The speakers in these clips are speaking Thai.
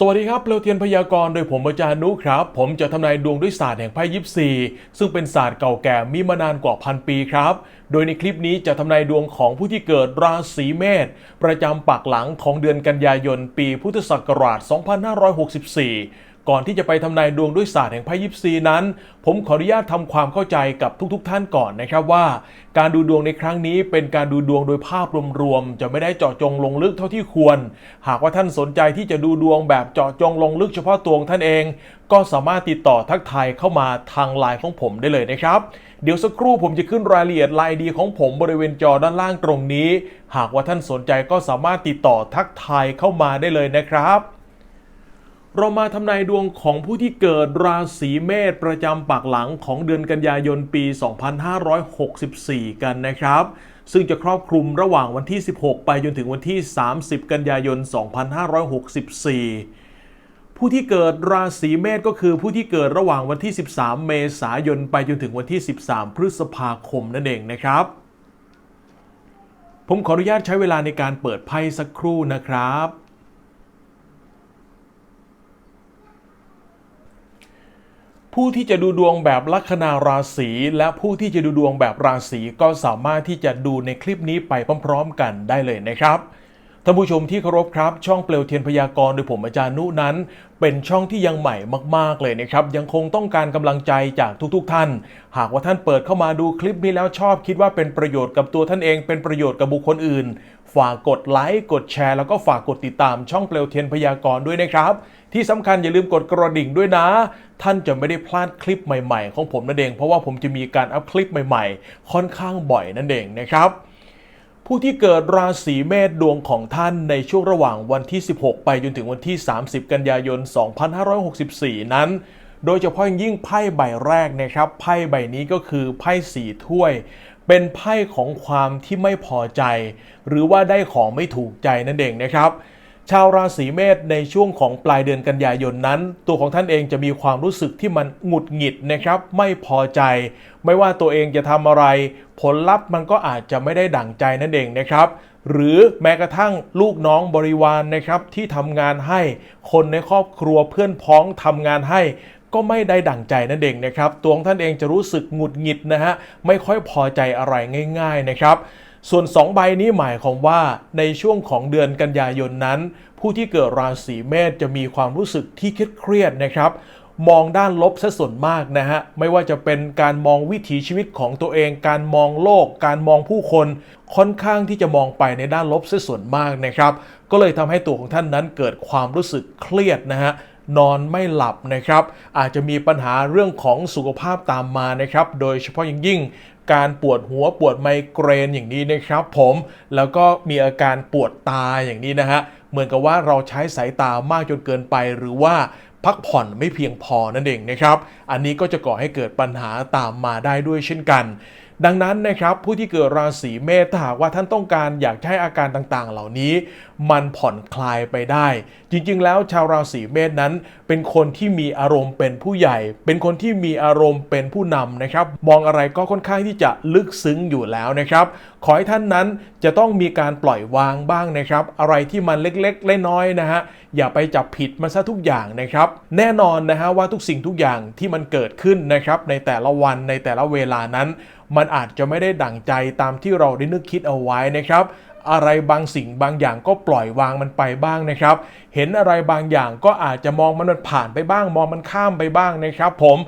สวัสดีครับเปลวเทียนพยากรณ์โดยผมอาจารย์นุครับ ผมจะทำนายดวงด้วยศาสตร์แห่งไพ่ยิปซีซึ่งเป็นศาสตร์เก่าแก่มีมานานกว่าพันปีครับ โดยในคลิปนี้จะทำนายดวงของผู้ที่เกิดราศีเมษประจำปักหลังของเดือนกันยายนปีพุทธศักราช 2564 ก่อนที่จะไปทำนายดวงด้วยศาสตร์แห่งไพ่ยิปซีนั้น ผมขออนุญาตทำความเข้าใจกับทุกๆทท่านก่อนนะครับว่า การดูดวงในครั้งนี้เป็นการดูดวงโดยภาพรวมๆจะไม่ได้เจาะจงลงลึกเท่าที่ควร หากว่าท่านสนใจที่จะดูดวงแบบเจาะจงลงลึกเฉพาะตัวงท่านเอง ก็สามารถติดต่อทักทายเข้ามาทางไลน์ของผมได้เลยนะครับเดี๋ยวสักครู่ผมจะขึ้นรายละเอียดไลน์ดีของผมบริเวณจอด้านล่างตรงนี้ หากว่าท่านสนใจก็สามารถติดต่อทักทายเข้ามาได้เลยนะครับ เรามาทำนายดวงของผู้ที่เกิดราศีเมษประจำปากหลังของเดือนกันยายนปี 2564 กันนะครับ ซึ่งจะครอบคลุมระหว่างวันที่ 16 ไปจนถึงวันที่ 30 กันยายน 2564 ผู้ที่เกิดราศีเมษก็คือผู้ที่เกิดระหว่างวันที่ 13 เมษายนไปจนถึงวันที่ 13 พฤษภาคมนั่นเองนะครับ ผมขออนุญาตใช้เวลาในการเปิดไพ่สักครู่นะครับ ผู้ที่จะดูดวงแบบลัคนาราศีและผู้ที่จะดูดวงแบบราศีก็สามารถที่จะดูในคลิปนี้ไปพร้อม ๆ กันได้เลยนะครับ ท่านผู้ชมที่เคารพครับ ช่องเปลวเทียนพยากรณ์โดยผมอาจารย์นุนั้น เป็นช่องที่ยังใหม่มาก ๆ เลยนะครับ ยังคงต้องการกำลังใจจากทุกๆท่าน หากว่าท่านเปิดเข้ามาดูคลิปนี้แล้วชอบ คิดว่าเป็นประโยชน์กับตัวท่านเอง เป็นประโยชน์กับบุคคลอื่น ฝากกดไลค์กดแชร์แล้วก็ฝากกดติดตามช่องเปลวเทียนพยากรณ์ด้วยนะครับ ที่สำคัญอย่าลืมกดกระดิ่งด้วยนะ ท่านจะไม่ได้พลาดคลิปใหม่ ๆ ของผมนั่นเองเพราะว่าผมจะมีการอัพคลิปใหม่ ๆ ค่อนข้างบ่อยนั่นเองนะครับ ผู้ที่เกิดราศีเมษดวงของท่านในช่วงระหว่างวันที่ 16 ไปจนถึงวันที่ 30 กันยายน 2564 นั้น โดยเฉพาะย่างยิ่งไพ่ใบแรกนะครับไพ่ใบนี้ก็คือไพ่สีถ้วย เป็นไพ่ของความที่ไม่พอใจ หรือว่าได้ของไม่ถูกใจนั่นเองนะครับ ชาวราศีเมษในช่วงของปลายเดือนกันยายนนั้น ตัวของท่านเองจะมีความรู้สึกที่มันหงุดหงิดนะครับ ไม่พอใจ ไม่ว่าตัวเองจะทำอะไร ผลลัพธ์มันก็อาจจะไม่ได้ดั่งใจนั่นเองนะครับ หรือแม้กระทั่งลูกน้องบริวารนะครับที่ทำงานให้คนในครอบครัวเพื่อนพ้องทำงานให้ก็ไม่ได้ดั่งใจนั่นเองนะครับ ตัวของท่านเองจะรู้สึกหงุดหงิดนะฮะไม่ค่อยพอใจอะไรง่าย ๆนะครับ ส่วน 2 ใบนี้หมายความว่าในช่วงของเดือนกันยายนนั้น ผู้ที่เกิดราศีเมษจะมีความรู้สึกที่เครียดนะครับมองด้านลบซะส่วนมากนะฮะ ไม่ว่าจะเป็นการมองวิถีชีวิตของตัวเอง การมองโลก การมองผู้คน ค่อนข้างที่จะมองไปในด้านลบซะส่วนมากนะครับ ก็เลยทำให้ตัวของท่านนั้นเกิดความรู้สึกเครียดนะฮะนอนไม่หลับนะครับ อาจจะมีปัญหาเรื่องของสุขภาพตามมานะครับ โดยเฉพาะอย่างยิ่ง การปวดหัวปวดไมเกรนอย่างนี้นะครับผมแล้วก็มีอาการปวดตาอย่างนี้นะฮะเหมือนกับว่าเราใช้สายตามากจนเกินไปหรือว่าพักผ่อนไม่เพียงพอนั่นเองนะครับ อันนี้ก็จะก่อให้เกิดปัญหาตามมาได้ด้วยเช่นกัน ดังนั้นนะครับผู้ที่เกิดราศีเมษถ้าหากว่าท่านต้องการอยากให้อาการต่างๆ เหล่านี้ มันผ่อนคลายไปได้ จริงๆ แล้วชาวราศีเมษนั้น เป็นคนที่มีอารมณ์เป็นผู้ใหญ่ เป็นคนที่มีอารมณ์เป็นผู้นำนะครับ มองอะไรก็ค่อนข้างที่จะลึกซึ้งอยู่แล้วนะครับ ขอให้ท่านนั้นจะต้องมีการปล่อยวางบ้างนะครับ อะไรที่มันเล็กๆน้อยๆนะฮะอย่าไปจับผิดมันซะทุกอย่างนะครับ แน่นอนนะฮะว่าทุกสิ่งทุกอย่างที่มันเกิดขึ้นนะครับในแต่ละวันในแต่ละเวลานั้น มันอาจจะไม่ได้ดั่งใจตามที่เราได้นึกคิดเอาไว้นะครับ อะไรบางสิ่งบางอย่างก็ปล่อยวางมันไปบ้างนะครับ เห็นอะไรบางอย่างก็อาจจะมองมันผ่านไปบ้าง มองมันข้ามไปบ้างนะครับ ผม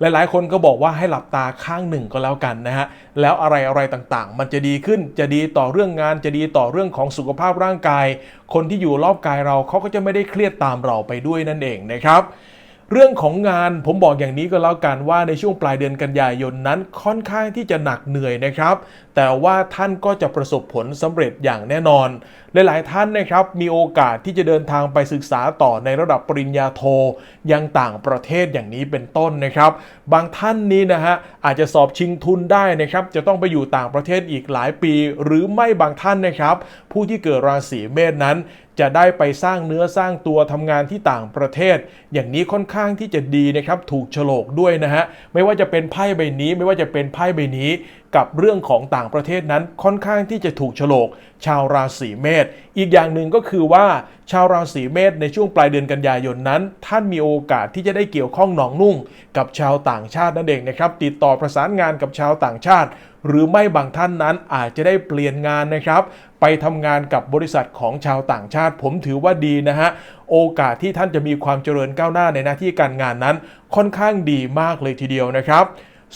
หลายๆ คนก็บอกว่าให้หลับตาข้างหนึ่งก็แล้วกันนะฮะ แล้วอะไรอะไรต่างๆ มันจะดีขึ้น จะดีต่อเรื่องงาน จะดีต่อเรื่องของสุขภาพร่างกาย คนที่อยู่รอบกายเราเขาก็จะไม่ได้เครียดตามเราไปด้วยนั่นเองนะครับ เรื่องของงานผมบอกอย่างนี้ก็แล้วกันว่าในช่วงปลายเดือนกันยายนนั้นค่อนข้างที่จะหนักเหนื่อยนะครับ แต่ว่าท่านก็จะประสบผลสำเร็จอย่างแน่นอนหลายๆท่านนะครับมีโอกาสที่จะเดินทางไปศึกษาต่อในระดับปริญญาโทยังต่างประเทศอย่างนี้เป็นต้นนะครับ บางท่านนี้นะฮะอาจจะสอบชิงทุนได้นะครับ จะต้องไปอยู่ต่างประเทศอีกหลายปี หรือไม่บางท่านนะครับ ผู้ที่เกิดราศีเมษนั้นจะได้ไปสร้างเนื้อสร้างตัวทำงานที่ต่างประเทศ อย่างนี้ค่อนข้างที่จะดีนะครับ ถูกโฉลกด้วยนะฮะ ไม่ว่าจะเป็นไพ่ใบนี้ ไม่ว่าจะเป็นไพ่ใบนี้ กับเรื่องของต่างประเทศนั้นค่อนข้างที่จะถูกฉลกชาวราศีเมษอีกอย่างหนึ่งก็คือว่าชาวราศีเมษในช่วงปลายเดือนกันยายนนั้น ท่านมีโอกาสที่จะได้เกี่ยวข้องหนองนุ่ง กับชาวต่างชาตินั่นเองนะครับติดต่อประสานงานกับชาวต่างชาติ หรือไม่บางท่านนั้นอาจจะได้เปลี่ยนงานนะครับไปทำงานกับบริษัทของชาวต่างชาติ ผมถือว่าดีนะฮะโอกาสที่ท่านจะมีความเจริญก้าวหน้าในหน้าที่การงานนั้น ค่อนข้างดีมากเลยทีเดียวนะครับ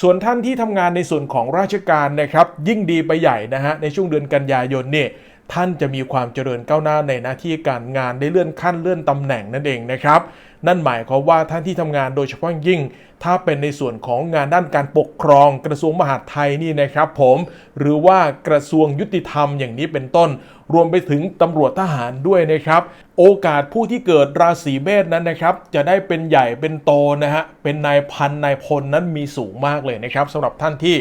ส่วนท่านที่ทำงานในส่วนของราชการนะครับยิ่งดีไปใหญ่นะฮะในช่วงเดือนกันยายนเนี่ย ท่านจะมีความเจริญก้าวหน้าในหน้าที่การงานได้เลื่อนขั้นเลื่อนตำแหน่งนั่นเองนะครับ นั่นหมายความว่าท่านที่ทำงานโดยเฉพาะยิ่ง ถ้าเป็นในส่วนของงานด้านการปกครอง กระทรวงมหาดไทยนี่นะครับ ผมหรือว่ากระทรวงยุติธรรมอย่างนี้เป็นต้น รวมไปถึงตำรวจทหารด้วยนะครับ โอกาสผู้ที่เกิดราศีเมษนั้นนะครับ จะได้เป็นใหญ่เป็นโตนะฮะเป็นนายพันนายพลนั้นมีสูงมากเลยนะครับสำหรับท่านที่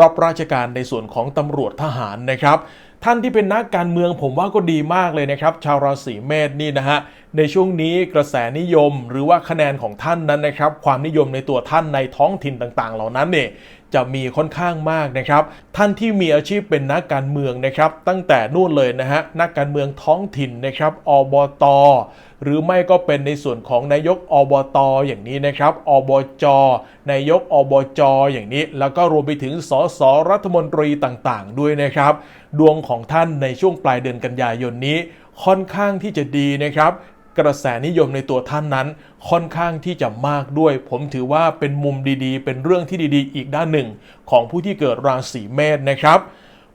รับราชการในส่วนของตำรวจทหารนะครับ ท่านที่เป็นนักการเมืองผมว่าก็ดีมากเลยนะครับ ชาวราศีเมษนี่นะฮะในช่วงนี้กระแสนิยมหรือว่าคะแนนของท่านนั้นนะครับ ความนิยมในตัวท่านในท้องถิ่นต่างๆ เหล่านั้นเนี่ย จะมีค่อนข้างมากนะครับ ท่านที่มีอาชีพเป็นนักการเมืองนะครับ ตั้งแต่นู่นเลยนะฮะนักการเมืองท้องถิ่นนะครับอบตหรือไม่ก็เป็นในส่วนของนายกอบตอย่างนี้นะครับอบจนายกอบจอย่างนี้ แล้วก็รวมไปถึงสสรัฐมนตรีต่างๆ ด้วยนะครับ ดวงของท่านในช่วงปลายเดือนกันยายนนี้ค่อนข้างที่จะดีนะครับ กระแสนิยมในตัวท่านนั้น ค่อนข้างที่จะมากด้วย ผมถือว่าเป็นมุมดีๆ เป็นเรื่องที่ดีๆ อีกด้านหนึ่ง ของผู้ที่เกิดราศีเมษนะครับ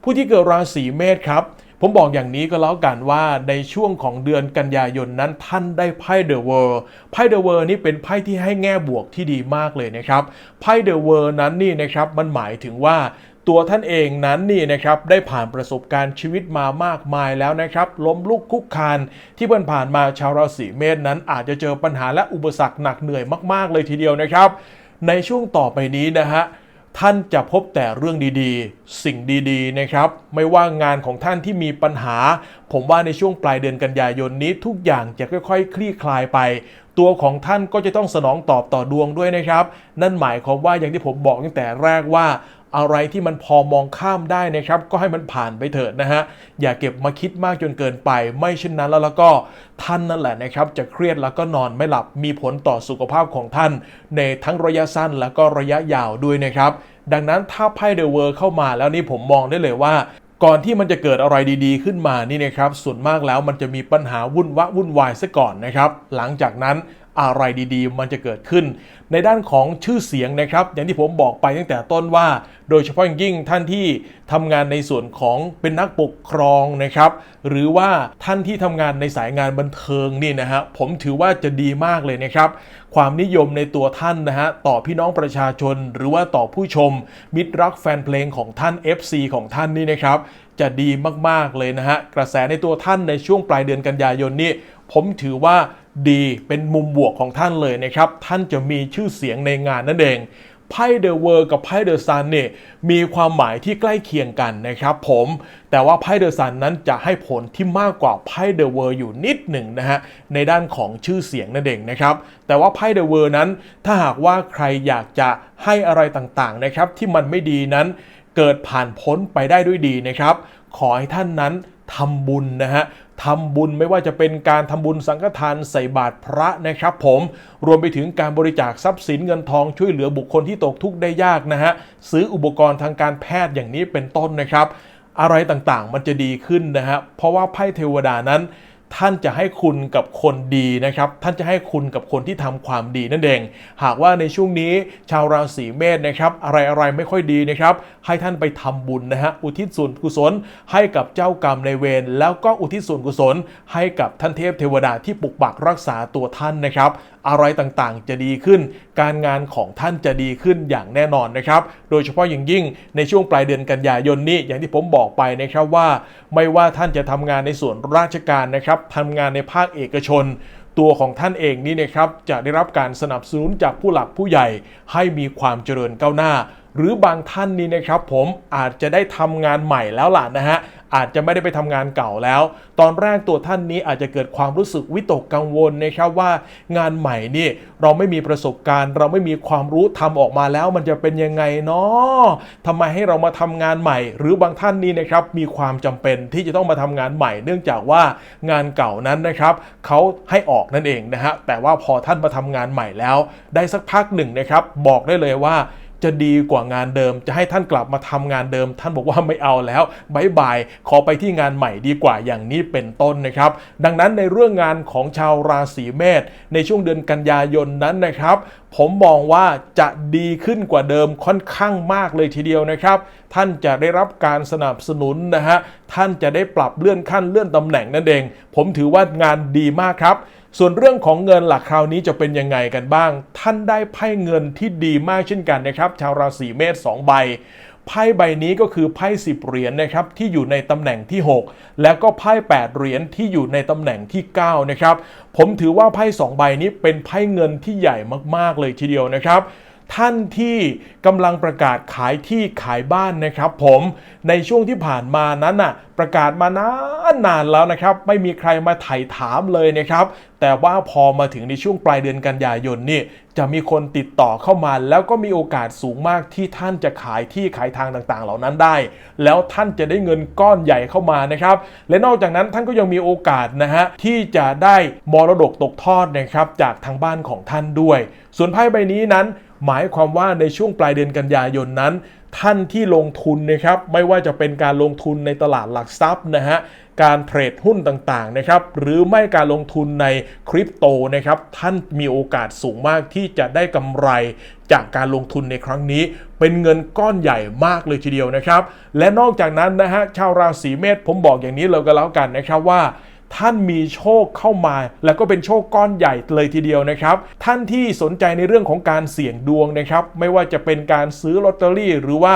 ผู้ที่เกิดราศีเมษครับ ผมบอกอย่างนี้ก็แล้วกันว่าในช่วงของเดือนกันยายนนั้นท่านได้ไพ่เดอะเวิร์ไพ่เดอะเวิร์นี่เป็นไพ่ที่ให้แง่บวกที่ดีมากเลยนะครับไพ่เดอะเวิร์นั้นนี่นะครับมันหมายถึงว่าตัวท่านเองนั้นนี่นะครับได้ผ่านประสบการณ์ชีวิตมามากมายแล้วนะครับล้มลุกคุกคานที่ผ่านผ่านมาชาวราศีเมษนั้นอาจจะเจอปัญหาและอุปสรรคหนักเหนื่อยมาก ๆ เลยทีเดียวนะครับ ในช่วงต่อไปนี้นะฮะ ท่านจะพบแต่เรื่องดีๆ สิ่งดีๆ นะครับ ไม่ว่างานของท่านที่มีปัญหา ผมว่าในช่วงปลายเดือนกันยายนนี้ทุกอย่างจะค่อยๆ คลี่คลายไป ตัวของท่านก็จะต้องสนองตอบต่อดวงด้วยนะครับ นั่นหมายความว่าอย่างที่ผมบอกตั้งแต่แรกว่า อะไรที่มันพอมองข้ามได้นะครับ ก็ให้มันผ่านไปเถิดนะฮะ อย่าเก็บมาคิดมากจนเกินไป ไม่เช่นนั้นแล้วแล้วก็ท่านนั่นแหละนะครับ จะเครียดแล้วก็นอนไม่หลับมีผลต่อสุขภาพของท่าน ในทั้งระยะสั้นแล้วก็ระยะยาวด้วยนะครับ ดังนั้นถ้าไพ่เดอะเวิร์เข้ามาแล้วนี่ผมมองได้เลยว่าก่อนที่มันจะเกิดอะไรดีๆขึ้นมานี่นะครับ ส่วนมากแล้วมันจะมีปัญหาวุ่นวะวุ่นวายซะก่อนนะครับ หลังจากนั้น อะไรดีๆ มันจะเกิดขึ้น ในด้านของชื่อเสียงนะครับ อย่างที่ผมบอกไปตั้งแต่ต้นว่า โดยเฉพาะอย่างยิ่งท่านที่ทำงานในส่วนของเป็นนักปกครองนะครับ หรือว่าท่านที่ทำงานในสายงานบันเทิงนี่นะฮะผมถือว่าจะดีมากเลยนะครับ ความนิยมในตัวท่านนะฮะต่อพี่น้องประชาชน หรือว่าต่อผู้ชม มิตรรักแฟนเพลงของท่าน FC ของท่านนี่นะครับ จะดีมากๆเลยนะฮะ กระแสในตัวท่านในช่วงปลายเดือนกันยายนนี่ผมถือว่าดีเป็นมุมบวกของท่านเลยนะครับ ท่านจะมีชื่อเสียงในงานนั่นเองไพ่เดอะเวิร์กับไพ่เดอะซันเนี่ยมีความหมายที่ใกล้เคียงกันนะครับผมแต่ว่าไพ่เดอะซันนั้นจะให้ผลที่มากกว่าไพ่เดอะเวิร์อยู่นิดหนึ่งนะฮะในด้านของชื่อเสียงนั่นเองนะครับแต่ว่าไพ่เดอะเวิร์นั้นถ้าหากว่าใครอยากจะให้อะไรต่างๆนะครับที่มันไม่ดีนั้น เกิดผ่านพ้นไปได้ด้วยดีนะครับ ขอให้ท่านนั้นทำบุญนะฮะทำบุญไม่ว่าจะเป็นการทำบุญสังฆทานใส่บาตรพระนะครับ ผมรวมไปถึงการบริจาคทรัพย์สินเงินทองช่วยเหลือบุคคลที่ตกทุกข์ได้ยากนะฮะซื้ออุปกรณ์ทางการแพทย์อย่างนี้เป็นต้นนะครับ อะไรต่างๆมันจะดีขึ้นนะฮะเพราะว่าไพ่เทวดานั้น ท่านจะให้คุณกับคนดีนะครับ ท่านจะให้คุณกับคนที่ทำความดีนั่นเอง หากว่าในช่วงนี้ชาวราศีเมษนะครับ อะไรอะไรไม่ค่อยดีนะครับ ให้ท่านไปทำบุญนะฮะ อุทิศส่วนกุศล ให้กับเจ้ากรรมในายเวร แล้วก็อุทิศส่วนกุศล ให้กับท่านเทพเทวดาที่ปกปักรักษาตัวท่านนะครับ อะไรต่างๆ จะดีขึ้น การงานของท่านจะดีขึ้นอย่างแน่นอนนะครับ โดยเฉพาะอย่างยิ่งในช่วงปลายเดือนกันยายนนี้อย่างที่ผมบอกไปนะครับว่า ไม่ว่าท่านจะทำงานในส่วนราชการนะครับทำงานในภาคเอกชนตัวของท่านเองนี่นะครับจะได้รับการสนับสนุนจากผู้หลักผู้ใหญ่ให้มีความเจริญก้าวหน้า หรือบางท่านนี่นะครับผมอาจจะได้ทำงานใหม่แล้วล่ะนะฮะอาจจะไม่ได้ไปทำงานเก่าแล้ว ตอนแรกตัวท่านนี้อาจจะเกิดความรู้สึกวิตกกังวลนะครับว่างานใหม่นี่เราไม่มีประสบการณ์ เราไม่มีความรู้ทำออกมาแล้ว มันจะเป็นยังไงเนาะทำไมให้เรามาทำงานใหม่ หรือบางท่านนี่นะครับมีความจำเป็นที่จะต้องมาทำงานใหม่ เนื่องจากว่างานเก่านั้นนะครับเขาให้ออกนั่นเองนะฮะแต่ว่าพอท่านมาทำงานใหม่แล้ว ได้สักพักหนึ่งนะครับบอกได้เลยว่า จะดีกว่างานเดิม จะให้ท่านกลับมาทำงานเดิม ท่านบอกว่าไม่เอาแล้วบายบายขอไปที่งานใหม่ดีกว่าอย่างนี้เป็นต้นนะครับ ดังนั้นในเรื่องงานของชาวราศีเมษในช่วงเดือนกันยายนนั้นนะครับ ผมมองว่าจะดีขึ้นกว่าเดิมค่อนข้างมากเลยทีเดียวนะครับ ท่านจะได้รับการสนับสนุนนะฮะท่านจะได้ปรับเลื่อนขั้นเลื่อนตำแหน่งนั่นเอง ผมถือว่างานดีมากครับ ส่วนเรื่องของเงินหลักคราวนี้จะเป็นยังไงกันบ้าง ท่านได้ไพ่เงินที่ดีมากเช่นกันนะครับ ชาวราศีเมษ2ใบไพ่ใบนี้ก็คือไพ่สิบเหรียญนะครับที่อยู่ในตำแหน่งที่ 6 แล้วก็ไพ่8เหรียญที่อยู่ในตำแหน่งที่9นะครับผมถือว่าไพ่2ใบนี้เป็นไพ่เงินที่ใหญ่มากๆเลยทีเดียวนะครับ ท่านที่กำลังประกาศขายที่ขายบ้านนะครับ ผมในช่วงที่ผ่านมานั้นน่ะประกาศมานานนานแล้วนะครับ ไม่มีใครมาไถ่ถามเลยนะครับ แต่ว่าพอมาถึงในช่วงปลายเดือนกันยายนนี่จะมีคนติดต่อเข้ามา แล้วก็มีโอกาสสูงมากที่ท่านจะขายที่ขายทางต่างๆ เหล่านั้นได้ แล้วท่านจะได้เงินก้อนใหญ่เข้ามานะครับ และนอกจากนั้นท่านก็ยังมีโอกาสนะฮะที่จะได้มรดกตกทอดนะครับจากทางบ้านของท่านด้วย ส่วนไพ่ใบนี้นั้น หมายความว่าในช่วงปลายเดือนกันยายนนั้น ท่านที่ลงทุนนะครับไม่ว่าจะเป็นการลงทุนในตลาดหลักทรัพย์นะฮะการเทรดหุ้นต่างๆนะครับหรือไม่การลงทุนในคริปโตนะครับท่านมีโอกาสสูงมากที่จะได้กำไรจากการลงทุนในครั้งนี้ เป็นเงินก้อนใหญ่มากเลยทีเดียวนะครับ และนอกจากนั้นนะฮะชาวราศีเมษผมบอกอย่างนี้เลยก็แล้วกันนะครับว่า ท่านมีโชคเข้ามา แล้วก็เป็นโชคก้อนใหญ่เลยทีเดียวนะครับ ท่านที่สนใจในเรื่องของการเสี่ยงดวงนะครับ ไม่ว่าจะเป็นการซื้อลอตเตอรี่ หรือว่า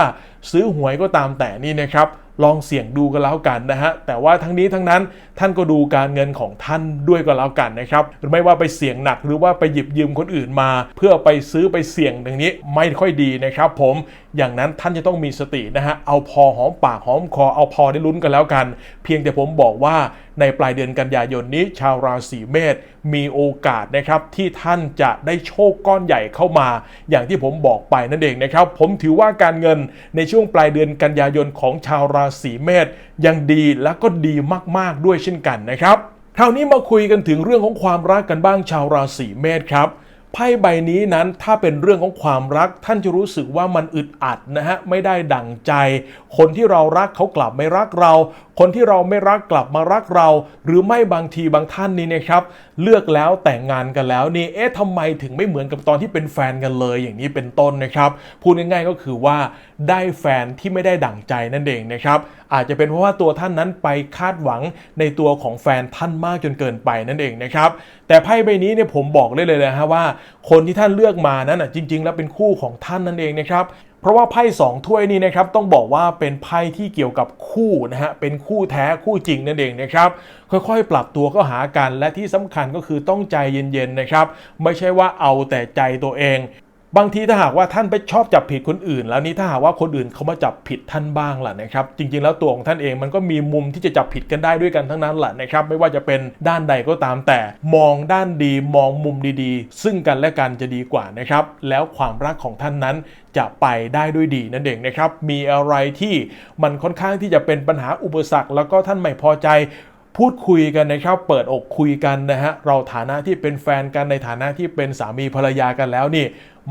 ซื้อหวยก็ตามแต่นี่นะครับลองเสี่ยงดูกันแล้วกันนะฮะ แต่ว่าทั้งนี้ทั้งนั้นท่านก็ดูการเงินของท่านด้วยก็แล้วกันนะครับหรือไม่ว่าไปเสี่ยงหนักหรือว่าไปหยิบยืมคนอื่นมา เพื่อไปซื้อไปเสี่ยงอย่างนี้ไม่ค่อยดีนะครับ ผม อย่างนั้นท่านจะต้องมีสตินะฮะ เอาพอหอมปากหอมคอเอาพอได้ลุ้นกันแล้วกัน เพียงแต่ผมบอกว่า ในปลายเดือนกันยายนนี้ชาวราศีเมษมีโอกาสนะครับที่ท่านจะได้โชคก้อนใหญ่เข้ามา อย่างที่ผมบอกไปนั่นเองนะครับ ผมถือว่าการเงินในช่วงปลายเดือนกันยายนของชาวราศีเมษยังดีและก็ดีมากๆด้วยเช่นกันนะครับคราวนี้มาคุยกันถึงเรื่องของความรักกันบ้างชาวราศีเมษครับไพ่ใบนี้นั้นถ้าเป็นเรื่องของความรักท่านจะรู้สึกว่ามันอึดอัดนะฮะไม่ได้ดั่งใจ คนที่เรารักเขากลับไม่รักเรา คนที่เราไม่รักกลับมารักเรา หรือไม่บางทีบางท่านนี่นะครับเลือกแล้วแต่งงานกันแล้วนี่เอ๊ะทำไมถึงไม่เหมือนกับตอนที่เป็นแฟนกันเลยอย่างนี้เป็นต้นนะครับพูดง่ายๆก็คือว่าได้แฟนที่ไม่ได้ดั่งใจนั่นเองนะครับอาจจะเป็นเพราะว่าตัวท่านนั้นไปคาดหวังในตัวของแฟนท่านมากจนเกินไปนั่นเองนะครับแต่ไพ่ใบนี้เนี่ยผมบอกได้เลยนะฮะว่า คนที่ท่านเลือกมานั้นอะจริง ๆ แล้วเป็นคู่ของท่านนั่นเองนะครับ เพราะว่าไพ่สองถ้วยนี้นะครับต้องบอกว่าเป็นไพ่ที่เกี่ยวกับคู่นะฮะเป็นคู่แท้คู่จริงนั่นเองนะครับค่อยๆ ปรับตัวก็หากันและที่สำคัญก็คือต้องใจเย็นๆนะครับไม่ใช่ว่าเอาแต่ใจตัวเอง บางทีถ้าหากว่าท่านไปชอบจับผิดคนอื่น แล้วนี้ถ้าหากว่าคนอื่นเขามาจับผิดท่านบ้างล่ะนะครับ จริงๆแล้วตัวของท่านเองมันก็มีมุมที่จะจับผิดกันได้ด้วยกันทั้งนั้นแหละนะครับ ไม่ว่าจะเป็นด้านใดก็ตามแต่มองด้านดีมองมุมดีๆ ซึ่งกันและกันจะดีกว่านะครับ แล้วความรักของท่านนั้นจะไปได้ด้วยดีนั่นเองนะครับ มีอะไรที่มันค่อนข้างที่จะเป็นปัญหาอุปสรรค แล้วก็ท่านไม่พอใจ พูดคุยกันนะครับ เปิดอกคุยกันนะฮะ เราฐานะที่เป็นแฟนกันในฐานะที่เป็นสามีภรรยากันแล้วนี่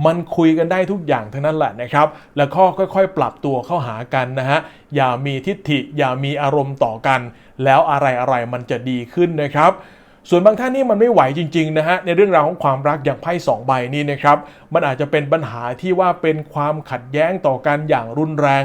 มันคุยกันได้ทุกอย่างทั้งนั้นแหละนะครับ แล้วก็ค่อยๆ ปรับตัวเข้าหากันนะฮะ อย่ามีทิฏฐิ อย่ามีอารมณ์ต่อกัน แล้วอะไรๆ มันจะดีขึ้นนะครับส่วนบางท่านนี่มันไม่ไหวจริงๆนะฮะในเรื่องราวของความรักอย่างไพ่สองใบนี้นะครับมันอาจจะเป็นปัญหาที่ว่าเป็นความขัดแย้งต่อกันอย่างรุนแรง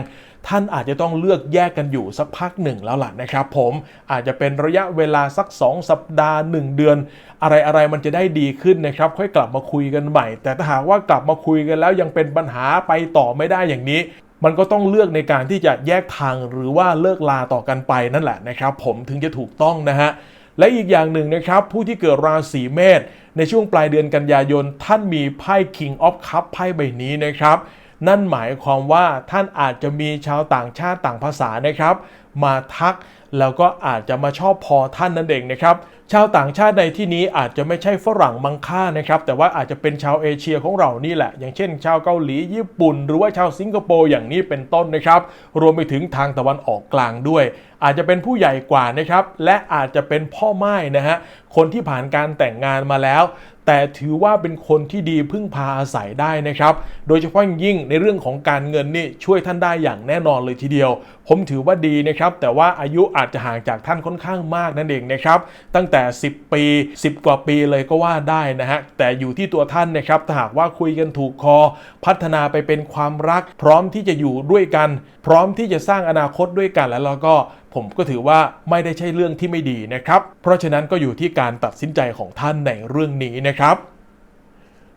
ท่านอาจจะต้องเลือกแยกกันอยู่สักพักหนึ่งแล้วล่ะนะครับผมอาจจะเป็นระยะเวลาสัก 2 สัปดาห์ 1 เดือน อะไรอะไรมันจะได้ดีขึ้นนะครับ ค่อยกลับมาคุยกันใหม่ แต่ถ้าหากว่ากลับมาคุยกันแล้วยังเป็นปัญหาไปต่อไม่ได้อย่างนี้มันก็ต้องเลือกในการที่จะแยกทางหรือว่าเลิกลาต่อกันไปนั่นแหละนะครับ ผมถึงจะถูกต้องนะฮะและอีกอย่างหนึ่งนะครับ ผู้ที่เกิดราศีเมษในช่วงปลายเดือนกันยายน ท่านมีไพ่ King of Cup ไพ่ใบนี้นะครับ นั่นหมายความว่าท่านอาจจะมีชาวต่างชาติต่างภาษานะครับ มาทักแล้วก็อาจจะมาชอบพอท่านนั่นเองนะครับชาวต่างชาติในที่นี้อาจจะไม่ใช่ฝรั่งมังค่านะครับ แต่ว่าอาจจะเป็นชาวเอเชียของเรานี่แหละ อย่างเช่น ชาวเกาหลีญี่ปุ่น หรือว่าชาวสิงคโปร์อย่างนี้เป็นต้นนะครับ รวมไปถึงทางตะวันออกกลางด้วย อาจจะเป็นผู้ใหญ่กว่านะครับ และอาจจะเป็นพ่อไม้นะฮะคนที่ผ่านการแต่งงานมาแล้ว แต่ถือว่าเป็นคนที่ดีพึ่งพาอาศัยได้นะครับ โดยเฉพาะยิ่งในเรื่องของการเงินนี่ช่วยท่านได้อย่างแน่นอนเลยทีเดียว ผมถือว่าดีนะครับ แต่ว่าอายุอาจจะห่างจากท่านค่อนข้างมากนั่นเองนะครับ ตั้งแต่ 10 ปี 10 กว่าปีเลยก็ว่าได้นะฮะ แต่อยู่ที่ตัวท่านนะครับถ้าหากว่าคุยกันถูกคอ พัฒนาไปเป็นความรัก พร้อมที่จะอยู่ด้วยกัน พร้อมที่จะสร้างอนาคตด้วยกันแล้วเราก็ผมก็ถือว่าไม่ได้ใช่เรื่องที่ไม่ดีนะครับ เพราะฉะนั้นก็อยู่ที่การตัดสินใจของท่านในเรื่องนี้นะครับ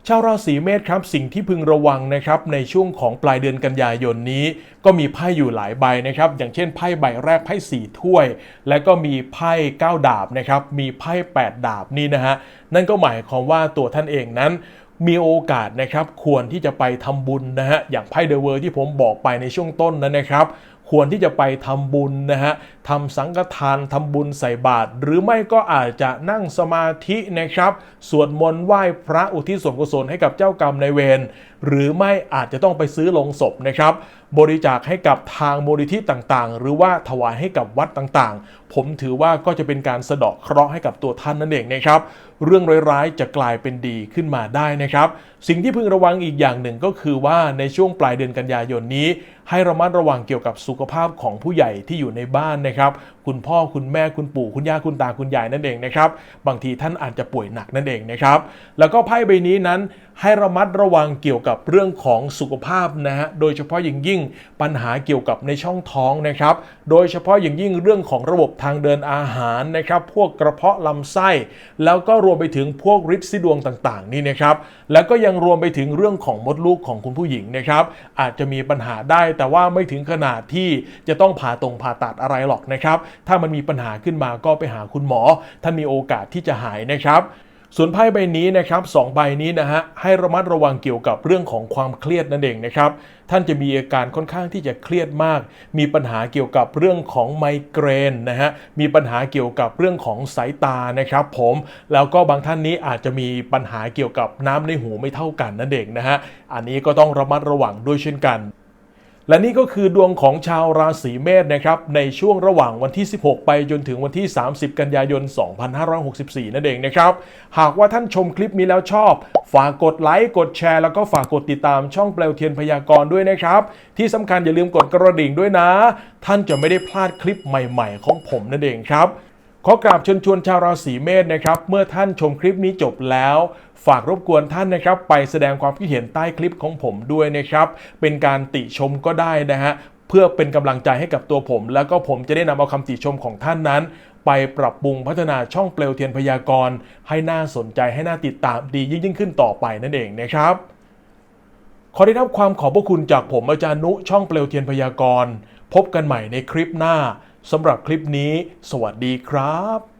ชาวราศีเมษครับสิ่งที่พึงระวังนะครับในช่วงของปลายเดือนกันยายนนี้ ก็มีไพ่อยู่หลายใบนะครับอย่างเช่นไพ่ใบแรกไพ่สี่ถ้วย และก็มีไพ่9ดาบนะครับมีไพ่8ดาบนี่นะฮะนั่นก็หมายความว่าตัวท่านเองนั้นมีโอกาสนะครับควรที่จะไปทำบุญนะฮะอย่างไพ่เดอะเวอร์ที่ผมบอกไปในช่วงต้นนั้นนะครับ ควรที่จะไปทำบุญนะฮะ ทำสังฆทานทำบุญใส่บาตรหรือไม่ก็อาจจะนั่งสมาธินะครับ สวดมนต์ไหว้พระอุทิศส่วนกุศลให้กับเจ้ากรรมนายเวรหรือไม่อาจจะต้องไปซื้อลงศพนะครับ บริจาคให้กับทางมูลนิธิต่างๆ หรือว่าถวายให้กับวัดต่างๆ ผมถือว่าก็จะเป็นการสะดาะเคราะห์ให้กับตัวท่านนั่นเองนะครับ เรื่องร้ายๆจะกลายเป็นดีขึ้นมาได้นะครับ สิ่งที่พึงระวังอีกอย่างหนึ่งก็คือว่าในช่วงปลายเดือนกันยายนนี้ ให้ระมัดระวังเกี่ยวกับสุขภาพของผู้ใหญ่ที่อยู่ในบ้านนะครับนะครับ คุณพ่อคุณแม่คุณปู่คุณย่าคุณตาคุณยายนั่นเองนะครับบางทีท่านอาจจะป่วยหนักนั่นเองนะครับแล้วก็ไพ่ใบนี้นั้นให้ระมัดระวังเกี่ยวกับเรื่องของสุขภาพนะฮะโดยเฉพาะอย่างยิ่งปัญหาเกี่ยวกับในช่องท้องนะครับ โดยเฉพาะอย่างยิ่งเรื่องของระบบทางเดินอาหารนะครับ พวกกระเพาะลำไส้ แล้วก็รวมไปถึงพวกฤทธิ์สีดวงต่างๆ นี่นะครับ แล้วก็ยังรวมไปถึงเรื่องของมดลูกของคุณผู้หญิงนะครับ อาจจะมีปัญหาได้แต่ว่าไม่ถึงขนาดที่จะต้องผ่าตรงผ่าตัดอะไรหรอกนะครับถ้ามันมีปัญหาขึ้นมาก็ไปหาคุณหมอ ท่านมีโอกาสที่จะหายนะครับส่วนไพ่ใบนี้นะครับสองใบนี้นะฮะให้ระมัดระวังเกี่ยวกับเรื่องของความเครียดนั่นเองนะครับ ท่านจะมีอาการค่อนข้างที่จะเครียดมาก มีปัญหาเกี่ยวกับเรื่องของไมเกรนนะฮะมีปัญหาเกี่ยวกับเรื่องของสายตานะครับ ผมแล้วก็บางท่านนี้อาจจะมีปัญหาเกี่ยวกับน้ำในหูไม่เท่ากันนั่นเองนะฮะอันนี้ก็ต้องระมัดระวังด้วยเช่นกัน และนี่ก็คือดวงของชาวราศีเมษนะครับในช่วงระหว่างวันที่ 16 ไปจนถึงวันที่ 30 กันยายน 2564 นั่นเองนะครับ หากว่าท่านชมคลิปนี้แล้วชอบ ฝากกดไลค์กดแชร์แล้วก็ฝากกดติดตามช่องเปลวเทียนพยากรณ์ด้วยนะครับ ที่สำคัญอย่าลืมกดกระดิ่งด้วยนะ ท่านจะไม่ได้พลาดคลิปใหม่ๆ ของผมนั่นเองครับขอกราบเชิญชวนชาวราศีเมษนะครับ เมื่อท่านชมคลิปนี้จบแล้ว ฝากรบกวนท่านนะครับไปแสดงความคิดเห็นใต้คลิปของผมด้วยนะครับ เป็นการติชมก็ได้นะฮะเพื่อเป็นกำลังใจให้กับตัวผม แล้วก็ผมจะได้นำเอาคำติชมของท่านนั้น ไปปรับปรุงพัฒนาช่องเปลวเทียนพยากรณ์ให้น่าสนใจให้น่าติดตามดียิ่งๆขึ้นต่อไปนั่นเองนะครับ ขอได้รับความขอบพระคุณจากผมอาจารย์นุช่องเปลวเทียนพยากรณ์ พบกันใหม่ในคลิปหน้าสำหรับคลิปนี้ สวัสดีครับ